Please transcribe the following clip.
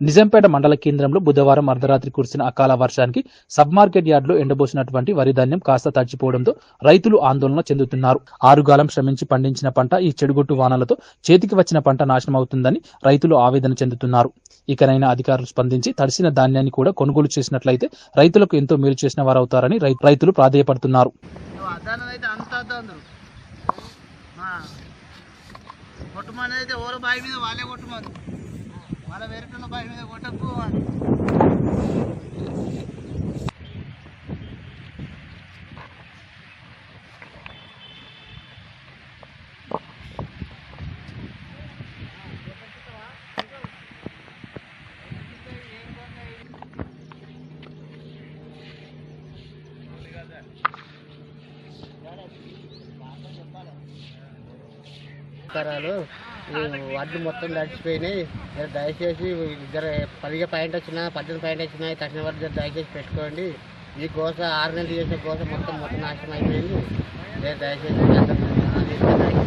నిజాంపేట మండల కేంద్రంలో బుధవారం అర్ధరాత్రి కురిసిన అకాల వర్షానికి సబ్ మార్కెట్ యార్డులో ఎండబోసినటువంటి వరి ధాన్యం కాస్త తడిచిపోవడంతో రైతులు ఆందోళన చెందుతున్నారు. ఆరుగాలం శ్రమించి పండించిన పంట ఈ చెడుగొట్టు వానలతో చేతికి వచ్చిన పంట నాశనం అవుతుందని రైతులు ఆవేదన చెందుతున్నారు. ఇకనైనా అధికారులు స్పందించి తడిసిన ధాన్యాన్ని కూడా కొనుగోలు చేసినట్లయితే రైతులకు ఎంతో మేలు చేసిన వారవుతారని రైతులు ప్రాధేయపడుతున్నారు. కొట్టుమని అయితే ఓరు బావి మీద వాళ్ళే కొట్టుమని వాళ్ళ వేరేటున్న బావి మీద కొట్టకు. అని నమస్కారాలు వడ్లు మొత్తం నడిచిపోయినాయి దయచేసి ఇద్దరు పదిగా పాయింట్ వచ్చినా పద్దెనిమిది పాయింట్ వచ్చినా తక్షణ వరకు దయచేసి పెట్టుకోండి. ఈ గోస ఆరు నెలలు చేసే గోస మొత్తం మొత్తం నాశనం అయిపోయింది. దయచేసి